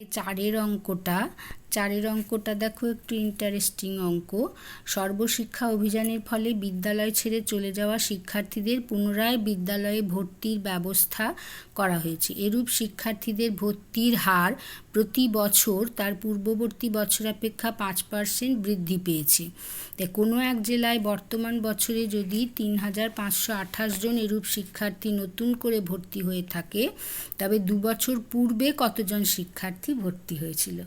চারের অঙ্কটা চারের অঙ্কটা দেখো, একটু ইন্টারেস্টিং অঙ্ক। সর্বশিক্ষা অভিযানের ফলে বিদ্যালয় ছেড়ে চলে যাওয়া শিক্ষার্থীদের পুনরায় বিদ্যালয়ে ভর্তির ব্যবস্থা করা হয়েছে। এরূপ শিক্ষার্থীদের ভর্তির হার প্রতি বছর তার পূর্ববর্তী বছর অপেক্ষা পাঁচ পার্সেন্ট বৃদ্ধি পেয়েছে। কোনো এক জেলায় বর্তমান বছরে যদি তিন হাজার পাঁচশো আঠাশ জন এরূপ শিক্ষার্থী নতুন করে ভর্তি হয়ে থাকে, তবে দু বছর পূর্বে কতজন শিক্ষার্থী ভর্তি হয়েছিল?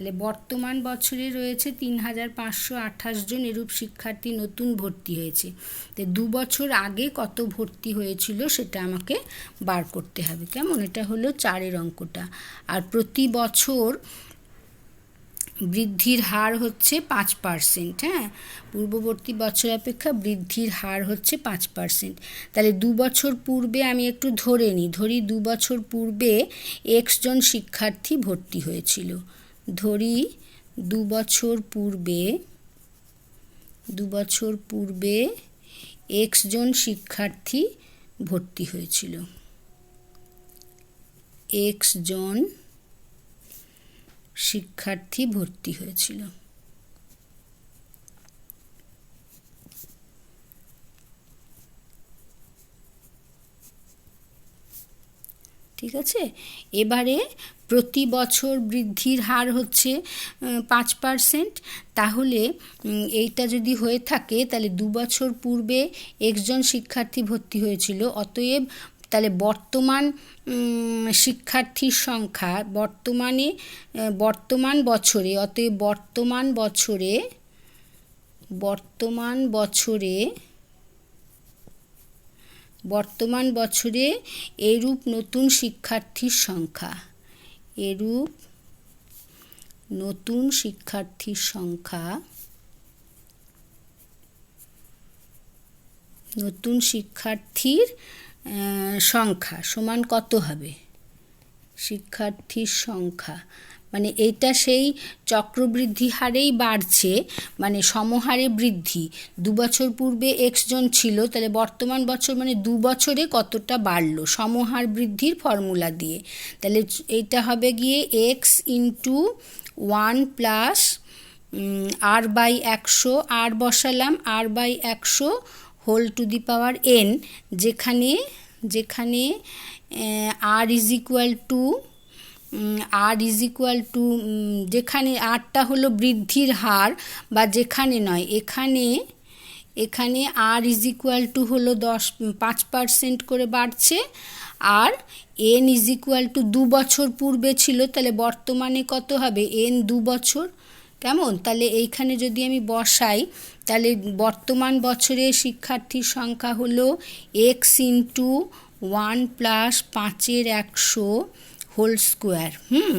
তাহলে বর্তমান বছরে রয়েছে তিন হাজার পাঁচশো আঠাশ জন এরূপ শিক্ষার্থী নতুন ভর্তি হয়েছে। তো দু বছর আগে কত ভর্তি হয়েছিল সেটা আমাকে বার করতে হবে। কেমন? এটা হলো চারের অঙ্কটা। আর প্রতি বছর বৃদ্ধির হার হচ্ছে পাঁচ পার্সেন্ট হ্যাঁ? পূর্ববর্তী বছর অপেক্ষা বৃদ্ধির হার হচ্ছে পাঁচ পার্সেন্ট। তাহলে দু বছর পূর্বে আমি একটু ধরে নিই, ধরি দু বছর পূর্বে এক্স জন শিক্ষার্থী ভর্তি হয়েছিল। ধরি দু বছর পূর্বে দু বছর পূর্বে এক্স জন শিক্ষার্থী ভর্তি হয়েছিল। এক্স জন শিক্ষার্থী ভর্তি হয়েছিল। ঠিক আছে? এবারে প্রতি বছর বৃদ্ধির হার হচ্ছে পাঁচ পার্সেন্ট তাহলে এইটা যদি হয়ে থাকে, তাহলে দু বছর পূর্বে একজন শিক্ষার্থী ভর্তি হয়েছিল। অতএব, তাহলে বর্তমান শিক্ষার্থীর সংখ্যা বর্তমানে বর্তমান বছরে, অতএব বর্তমান বছরে বর্তমান বছরে বর্তমান বছরে এরূপ নতুন শিক্ষার্থীর সংখ্যা। এরূপ নতুন শিক্ষার্থীর সংখ্যা নতুন শিক্ষার্থীর সংখ্যা সমান কত হবে? শিক্ষার্থীর সংখ্যা মানে এটা সেই চক্রবৃদ্ধি হারেই বাড়ছে মানে সমহারে বৃদ্ধি। দু বছর পূর্বে এক্স জন ছিল, তাহলে বর্তমান বছর মানে দু বছরে কতটা বাড়লো সমহার বৃদ্ধির ফর্মুলা দিয়ে? তাহলে এইটা হবে গিয়ে x into one plus r by একশো আর বসালাম আর বাই একশো whole to the power n যেখানে যেখানে r is equal to r is equal to যেখানে আরটা হলো বৃদ্ধির হার বা যেখানে নয়, এখানে এখানে আর ইজ ইকুয়াল টু হলো দশ পাঁচ পার্সেন্ট করে বাড়ছে, আর এন ইজ ইকুয়াল টু দু বছর পূর্বে ছিল, তাহলে বর্তমানে কত হবে? এন দু বছর। কেমন? তাহলে এইখানে যদি আমি বসাই, তাহলে বর্তমান বছরে শিক্ষার্থীর সংখ্যা হলো এক্স ইন্টু ওয়ান প্লাস পাঁচের একশো হোল স্কোয়ার, হুম?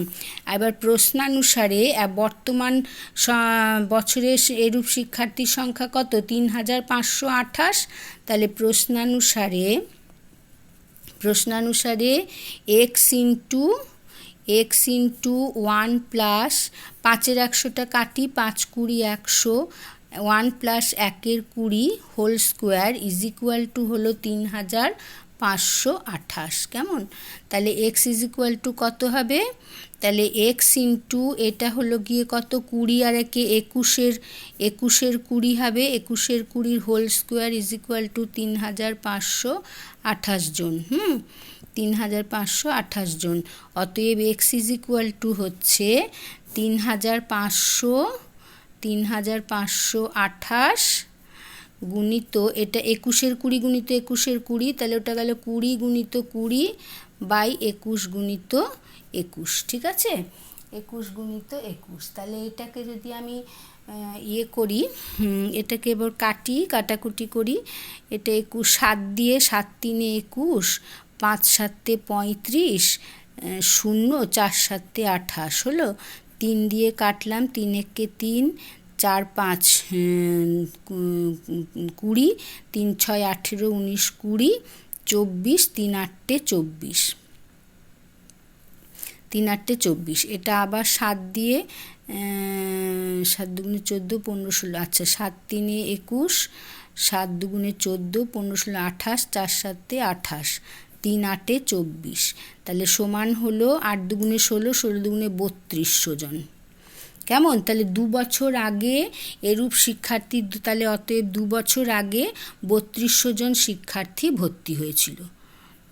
এবার প্রশ্নানুসারে বর্তমান বছরে এরূপ শিক্ষার্থীর সংখ্যা কত? তিন হাজার পাঁচশো আঠাশ। তাহলে প্রশ্নানুসারে প্রশ্নানুসারে x into x into one plus পাঁচের একশোটা কাটি, পাঁচ কুড়ি একশো ওয়ান প্লাস একের কুড়ি whole square is equal to হলো তিন হাজার পাঁচশো আঠাশ, কেমন? তাহলে এক্স ইজ ইকুয়াল টু কত হবে? তাহলে এক্স ইন্টু এটা হলো গিয়ে কত? কুড়ি, আর একে একুশের একুশের কুড়ি হবে, একুশের কুড়ির whole square is equal to তিন হাজার পাঁচশো আঠাশ জন, হুম? তিন হাজার পাঁচশো আঠাশ জন। অতএব এক্স ইজ ইকুয়াল টু হচ্ছে তিন হাজার পাঁচশো তিন হাজার পাঁচশো আঠাশ গুণিত, এটা একুশের কুড়ি গুণিত একুশের কুড়ি, তাহলে ওটা গেল কুড়ি গুণিত কুড়ি বাই একুশ গুণিত একুশ, ঠিক আছে? একুশ গুণিত একুশ, তাহলে এটাকে যদি আমি ইয়ে করি এটাকে এবার কাটি, কাটাকুটি করি, এটা একুশ, সাত দিয়ে সাত তিনে একুশ, পাঁচ সাতে পঁয়ত্রিশ শূন্য, চার সাতে আঠাশ, হলো? তিন দিয়ে কাটলাম তিন একে তিন চার পাঁচ কুড়ি, তিন ছয় আঠেরো উনিশ কুড়ি, চব্বিশ, তিন আটটে চব্বিশ। তিন আটটে চব্বিশ। এটা আবার সাত দিয়ে সাত দুগুণে চোদ্দ, পনেরো ষোলো। আচ্ছা সাত তিনে একুশ, সাত দুগুণে চোদ্দ, পনেরো ষোলো আঠাশ, চার সাতে আঠাশ, তিন আটে চব্বিশ। তাহলে সমান হলো আট দুগুণে ষোলো ষোলো দুগুণে বত্রিশশো জন কেমন? তাহলে দু বছর আগে এরূপ শিক্ষার্থী, তাহলে অতএব দু বছর আগে বত্রিশশো জন শিক্ষার্থী ভর্তি হয়েছিল।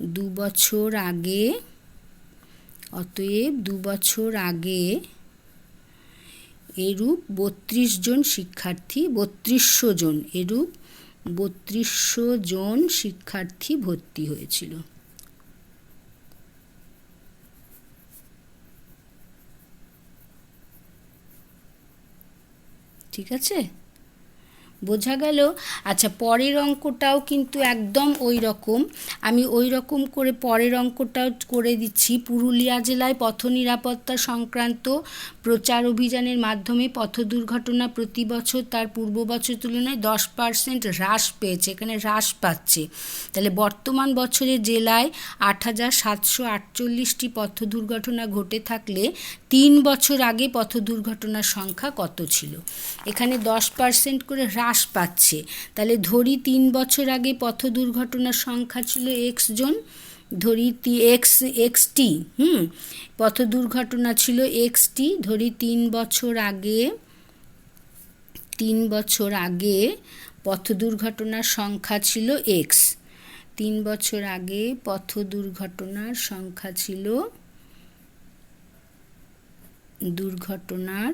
দু বছর আগে, অতএব দু বছর আগে এরূপ বত্রিশ জন শিক্ষার্থী, বত্রিশশো জন এরূপ বত্রিশশো জন শিক্ষার্থী ভর্তি হয়েছিল। ঠিক আছে? বোঝা গেল? আচ্ছা পরের অঙ্কটাও কিন্তু একদম ওই রকম। আমি ওই রকম করে পরের অঙ্কটাও করে দিচ্ছি। পুরুলিয়া জেলায় পথ নিরাপত্তা সংক্রান্ত প্রচার অভিযানের মাধ্যমে পথ দুর্ঘটনা প্রতি বছর তার পূর্ব বছর তুলনায় দশ পার্সেন্ট হ্রাস পেয়েছে, এখানে হ্রাস পাচ্ছে। তাহলে বর্তমান বছরে জেলায় আট হাজার সাতশো আটচল্লিশটি পথ দুর্ঘটনা ঘটে থাকলে তিন বছর আগে পথ দুর্ঘটনার সংখ্যা কত ছিল? এখানে দশ পার্সেন্ট করে হ্রাস পাচ্ছে। তাহলে ধরি তিন বছর আগে পথ দুর্ঘটনার সংখ্যা ছিল এক্স জন, ধরি তি, এক্স এক্স টি, হুম? পথ দুর্ঘটনা ছিল এক্স টি, ধরি তিন বছর আগে, তিন বছর আগে পথ দুর্ঘটনার সংখ্যা ছিল এক্স। তিন বছর আগে পথ দুর্ঘটনার সংখ্যা ছিল দুর্ঘটনার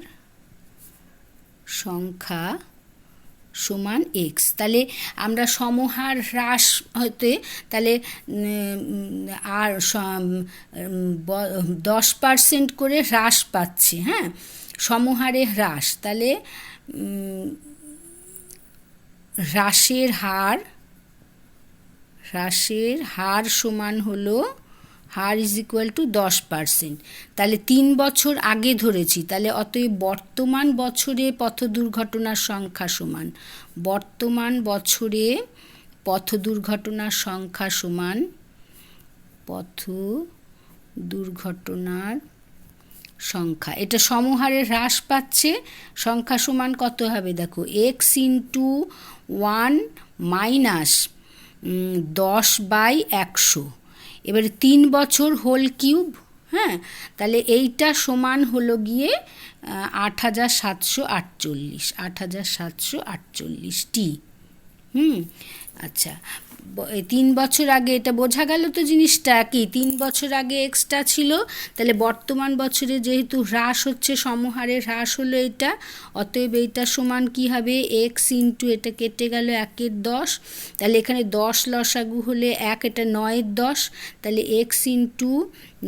সংখ্যা সমান এক্স তাহলে আমরা সমহার হ্রাস হতে, তাহলে আর দশ পার্সেন্ট করে হ্রাস পাচ্ছে হ্যাঁ? সমহারে হ্রাস, তাহলে হ্রাসের হার হ্রাসের হার সমান হলো হার ইজ ইকুয়াল টু দশ পার্সেন্ট তাহলে তিন বছর আগে ধরেছি, তাহলে অতএব বর্তমান বছরে পথ দুর্ঘটনার সংখ্যা সমান। বর্তমান বছরে পথ দুর্ঘটনার সংখ্যা সমান পথ দুর্ঘটনার সংখ্যা। এটা সমহারে হ্রাস পাচ্ছে, সংখ্যা সমান কত হবে দেখো এক্স ইন্টু ওয়ান মাইনাস দশ বাই একশো। এবারে তিন বছর হোল কিউব হ্যাঁ? তাহলে এইটা সমান হলো গিয়ে আট হাজার সাতশো আটচল্লিশ, আট হাজার সাতশো আটচল্লিশটি হুম? আচ্ছা। তিন বছর আগে এটা বোঝা গেল তো জিনিসটা কি? তিন বছর আগে এক্সট্রা ছিল, তাহলে বর্তমান বছরে যেহেতু হ্রাস হচ্ছে, সমহারে হ্রাস হলো এটা, অতএব এইটা সমান কি হবে? এক্স ইন্টু এটা কেটে গেল একের দশ, তাহলে এখানে দশ লসাগু হলে এক, এটা নয়ের দশ, তাহলে এক্স ইন্টু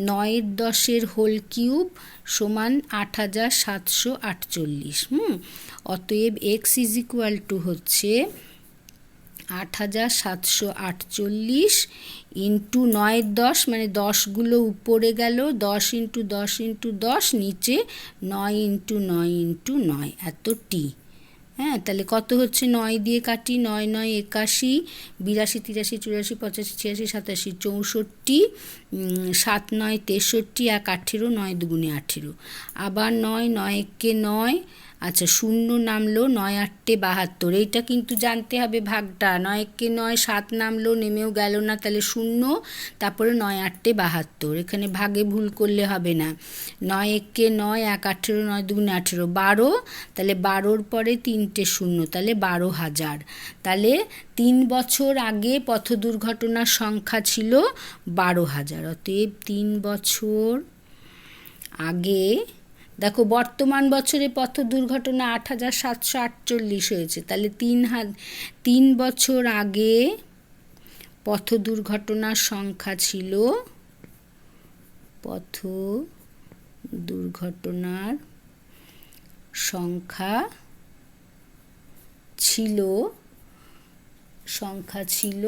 নয়ের দশের হোল কিউব সমান আট হাজার সাতশো আটচল্লিশ, হুম? অতএব এক্স ইজ ইকুয়াল টু হচ্ছে আট হাজার সাতশো আটচল্লিশ ইন্টু নয়ের দশ মানে দশগুলো উপরে গেল, দশ ইন্টু দশ ইন্টু দশ, নিচে নয় ইন্টু নয় ইন্টু নয় এত টি হ্যাঁ তাহলে কত হচ্ছে? নয় দিয়ে কাটি, নয় নয় একাশি, বিরাশি, তিরাশি, চুরাশি, পঁচাশি, ছিয়াশি, সাতাশি, চৌষট্টি সাত নয় তেষট্টি, এক আঠেরো, নয় দুগুণে আঠেরো। আবার নয় নয় একে নয় আচ্ছা শূন্য নামলো নয় আটটে বাহাত্তর। এইটা কিন্তু জানতে হবে ভাগটা। নয় একে নয়, সাত নামলো, নেমেও গেল না, তাহলে শূন্য, তারপরে নয় আটটে বাহাত্তর। এখানে ভাগে ভুল করলে হবে না। নয় একে নয়, এক আঠেরো, নয় দুগুণে আঠেরো, বারো, তাহলে বারোর পরে তিনটে শূন্য, তাহলে বারো হাজার। তাহলে তিন বছর আগে পথ দুর্ঘটনার সংখ্যা ছিল বারো হাজার। অতএব তিন বছর আগে দেখো, বর্তমান বছরে পথ দুর্ঘটনা আট হাজার সাতশো আটচল্লিশ হয়েছে। তাহলে তিন তিন বছর আগে পথ দুর্ঘটনার সংখ্যা ছিল পথ দুর্ঘটনার সংখ্যা ছিল সংখ্যা ছিল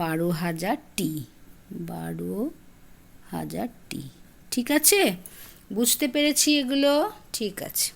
বারো হাজার টি, বারো হাজার টি। ঠিক আছে? বুঝতে পেরেছি এগুলো? ঠিক আছে।